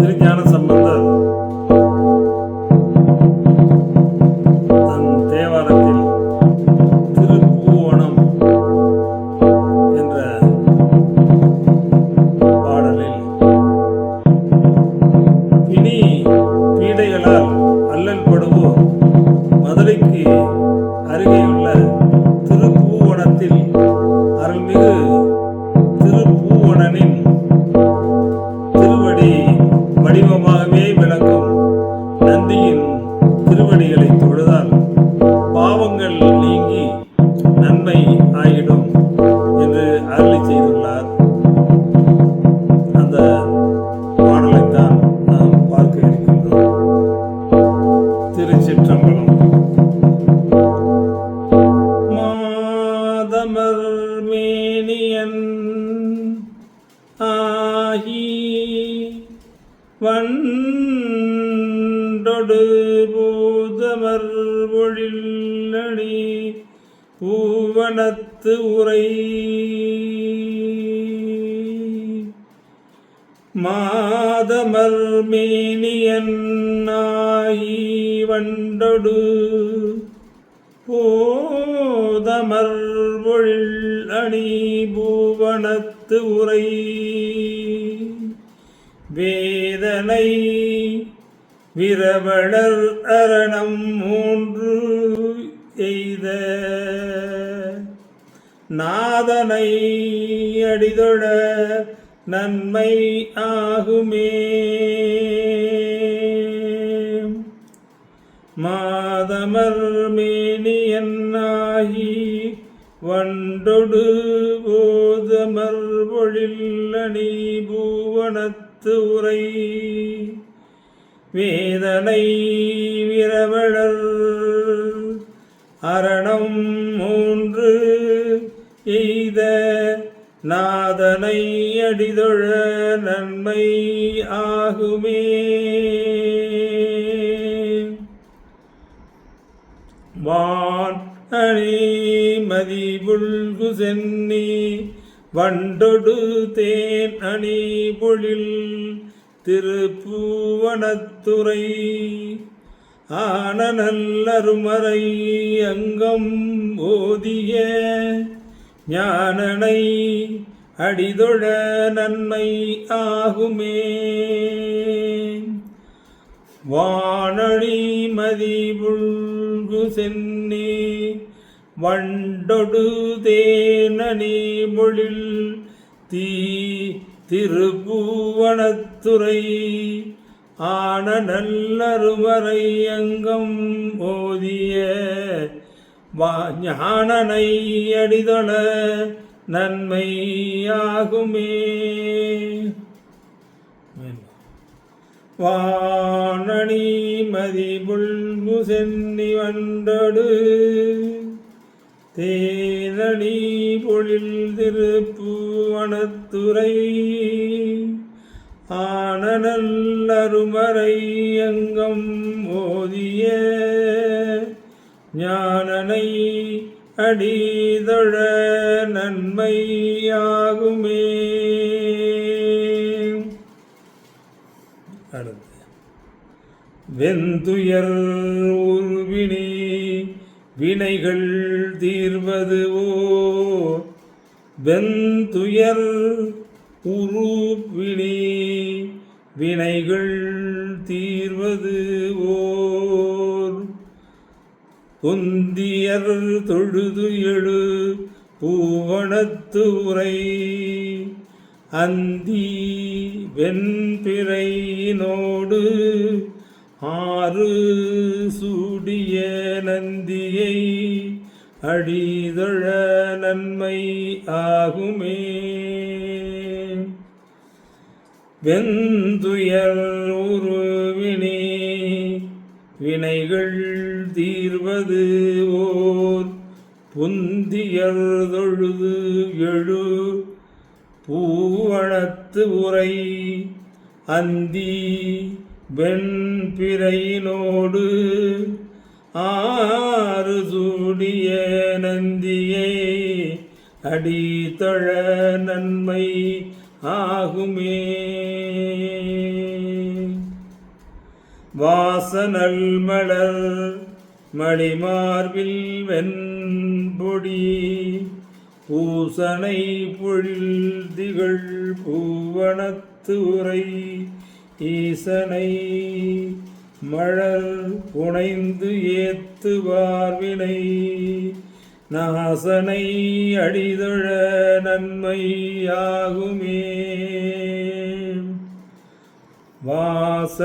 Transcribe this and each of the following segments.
திருஞான சம்பந்தர் தன் தேவாரத்தில் திருப்பூவனம் என்ற பாடலில் இனி பீடைகளால் அல்லல் படுவோர் மதுரைக்கு அருகேயுள்ள திருப்பூவனத்தில் அருள்மிகு திருப்பூவனனின் மாதமர் வண்டொடு. போதமர்வொழில் அணி பூவனத்து உரை. வேதனை விரவணர் அரணம் மூன்று எய்த. நாதனை அடிதொழ நன்மை ஆகுமே. மாதமர் மேனியன்னாகி வண்டொடு போதமர் பொழில்லணி பூவனத்து உரை. வேதனை விரவழர் அரணம் நாதனை அடிதொழ நன்மை ஆகுமே. வான் அணி மதிபுல்கு சென்னி வண்டொடு தேன் அணி பொழில் திருப்பூவனத்துறை ஆன நல்லருமறை அங்கம் ஓதிய ஞானனை அடிதொழ நன்மை ஆகுமே. வானொழி மதிவுள்கு சென்னே வண்டொடு தேனி மொழில் தீ திருப்பூவனத்துறை ஆன நல்லருவரை அங்கம் ஓதிய ஞானனை அடிதொழ நன்மையாகுமே. வானணி மதிபுல்கு சென்னி வண்டொடு தேனணி பொழில் திருப்புவனத்துறை ஆனநல்லருமறை அங்கம் ஓதிய ஞானனை அடிதழ நன்மையாகுமே. அடுத்து. வெந்துயர் உருவினி வினைகள் தீர்வதுவோ வெந்துயர் உருவினி வினைகள் தீர்வதுவோ ஓர் தொழுது எழு பூவனத்து உரை. அந்தி வெண்பிறையினோடு ஆறு சூடிய நந்தியை அடிதொழ நன்மை ஆகுமே. வெந்துயர் ஒரு வினைகள் தீர்வது ஓர் புந்தியர் தொழுது எழு பூவளத்து உரை அந்தி வெண்பிறையினோடு ஆறு சூடிய நந்தியை அடித்தழ நன்மை ஆகுமே. வாசனல் மலர் மணிமார்பில் வெண்பொடி பூசனை பொழில் திகழ் பூவனத்து உரை ஈசனை மழல் புனைந்து ஏத்து வார்வினை நாசனை அடிதொழ நன்மையாகுமே வாச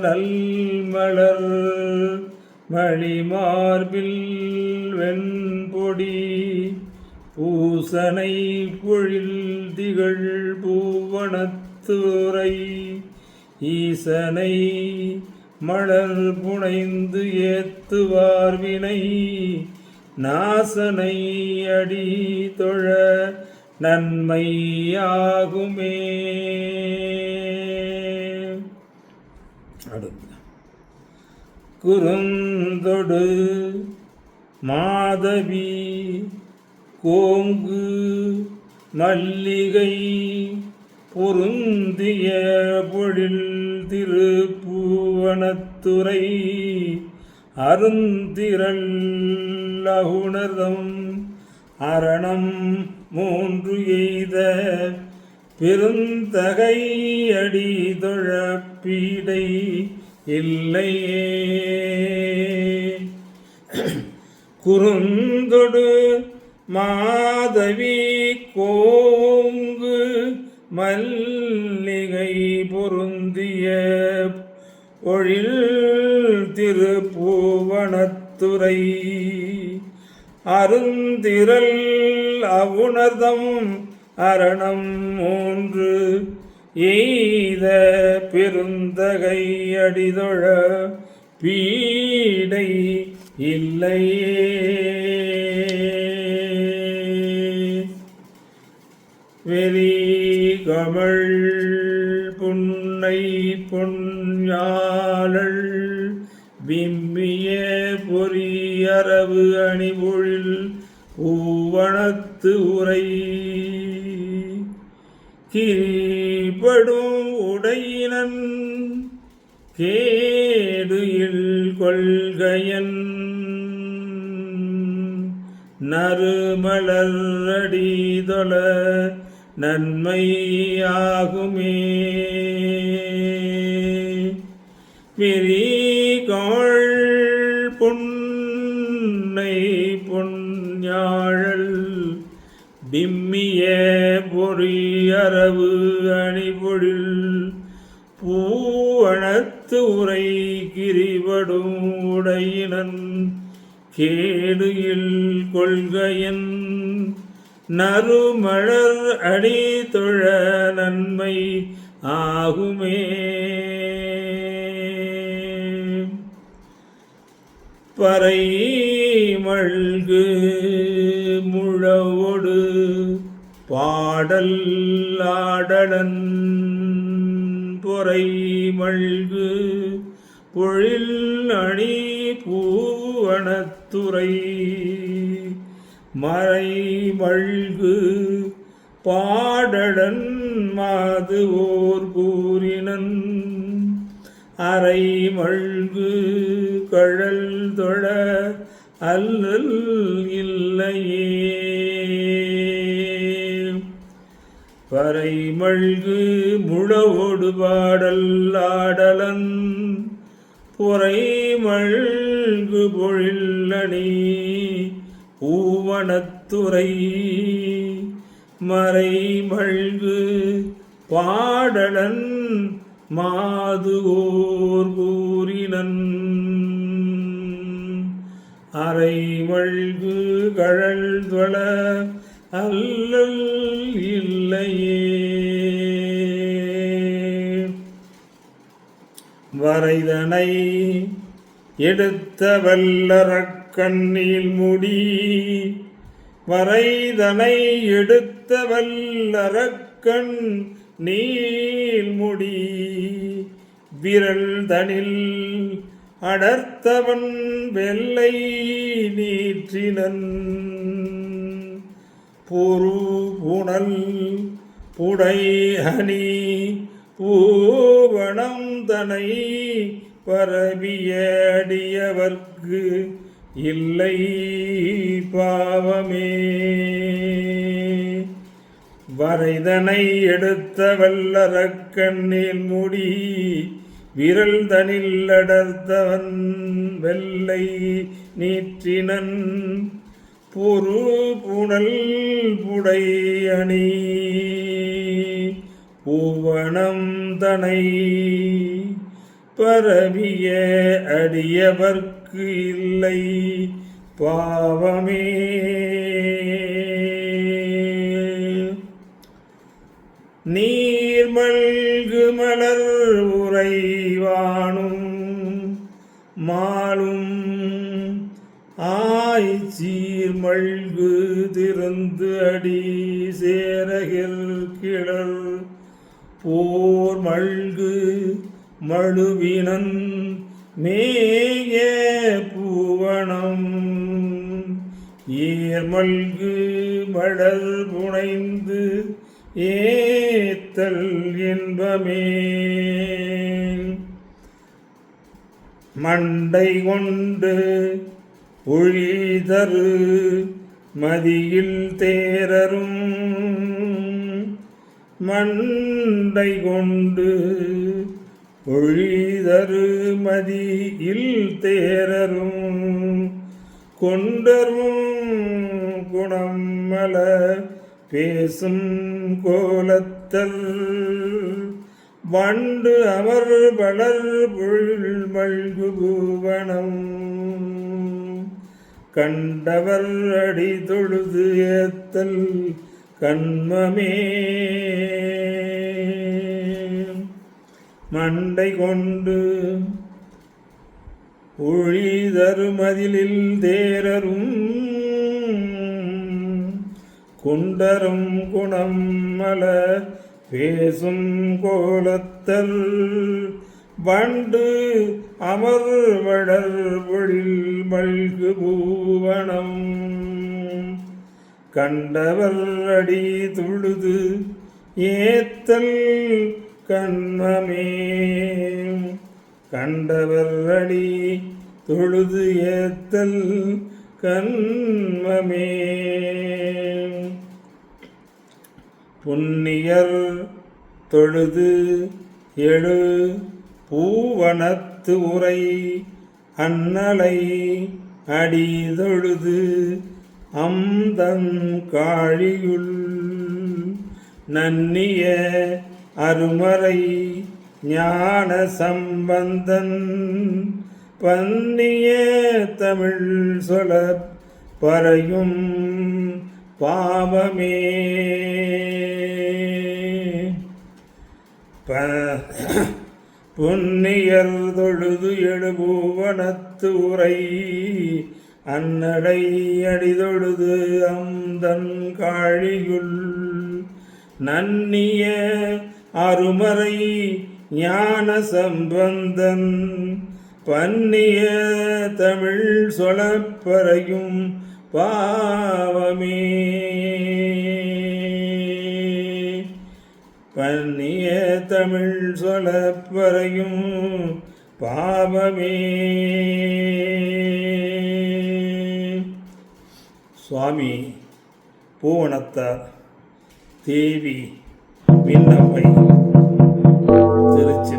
நல்மலர் மணிமார்பில் வெண்பொடி பூசனை பொழில் திகழ் பூவனத்துறை ஈசனை மலர் புனைந்து ஏத்துவார்வினை நாசனை அடி தொழ நன்மையாகுமே அடுத்து குறுந்தொடு மாதவி கோங்கு மல்லிகை பொருந்திய பொழில் திருப்பூவனத்துறை அருந்திரல் அகுணதம் அரணம் மூன்று எய்த பெருந்தகை அடி தொழப்பீடை இல்லையே குறுந்தொடு மாதவி கோங்கு மல்லிகை பொருந்திய ஒழில் திருப்பூவனத்துறை அருந்திரல் அவுணர்தம் அரணம் மூன்று எய்த பெருந்தகையடிதொழ பீடை இல்லையே. வெறி கமழ் புன்னை பொன்யாளள் விம்மிய பொறியரவு அணிபொழில் பூவனத்து உரை. கீழ்படும் உடையினன் கேடு இல் கொள்கையன் நறுமலரடிதொல நன்மையாகுமே. விரிகாள் பிம்மிய பொறியரவு அணிபொழில் பூவணத்து உரை கிரிபடும் உடையினன் கேடுயில் கொள்கையன் நறுமலர் அடி தொழ நன்மை ஆகுமே. பறை மழ்கு ஆடல் ஆடலன் பொறை மழ்கு பொழில் அணி பூவனத்துறை மறை மழ்கு பாடடன் மாது ஓர் கூறினன் அரை மழ்கு கழல் தொழ அல்லல் இல்லையே. பறை மழ்கு முழவோடு பாடல் ஆடலன். பொறை மழ்கு பொழில்லணி பூவனத்துறை. மறை மழ்கு பாடலன் மாது ஓர் கூறினன். அரை மழ்கு கழல் தொழ அல்லல் வரைதனை எடுத்த வல்லறக்கண்ணில் முடி வரைதனை எடுத்த வல்லறக்கண் நீள்முடி விரல் தனில் அடர்த்தவன் வெள்ளை நீற்றினன். பொரு புனல் புடை அணி பூவணம் தனை பரவியடியவர்க்கு இல்லை பாவமே. வரைதனை எடுத்த வல்லறக்கண்ணில் முடி விரல் தனில் அடர்த்தவன் வெள்ளை நீற்றினன். பொறு புனல் புடை அணி பூவனம் தனை பரவிய அடியவர்க்கு இல்லை. பாவமே. நீர்மல்கு மலர் உறைவானும் மாலும் ஆய் சீர்மல்கு திறந்து அடி சேரகில் கிளர் போர் மழ்கு மழுவினன் மேய பூவனம். ஏர்மல்கு மடல் புனைந்து ஏத்தல் என்பமே மண்டை கொண்டு ஒழிதரு மதியில் தேரரும். மண்டை கொண்டு ஒழிதரு மதியில் தேரரும் கொண்டரும் குணமல பேசும் கோலத்தல் வண்டு அமர் வளர் பொழில் மல்கு பூவனம். கண்டவர் அடி தொழுது ஏத்தல் கண்மமே. மண்டை கொண்டு ஒழிதருமதிலில் தேரரும் குண்டரும் குணம் மல பேசும் கோலத்தல் வண்டு அமர் வளர் பொழில் மல்கு பூவனம். கண்டவர் அடி தொழுது ஏத்தல் கண்மமே. கண்டவர் அடி தொழுது ஏத்தல் கண்மமே. புண்ணியர் தொழுது எழு பூவனத்து உரை அன்னலை அடி தொழுது காழியுள் நன்னிய அருமறை ஞான சம்பந்தன் பன்னிய தமிழ் சொல பறையும் பாவமே. ப- புண்ணியர் தொழுது எழுபூவனத்து உரை அன்னடை அடிதொழுது அந்தன் காழியுள் நன்னிய அருமறை ஞான சம்பந்தன் பன்னிய தமிழ் சொலப்பறையும் பாவமே. பன்னிய தமிழ் சொலப்பறையும் பாவமே. சுவாமி பூவனத்தார் தேவி மின்னம்மை திருச்சி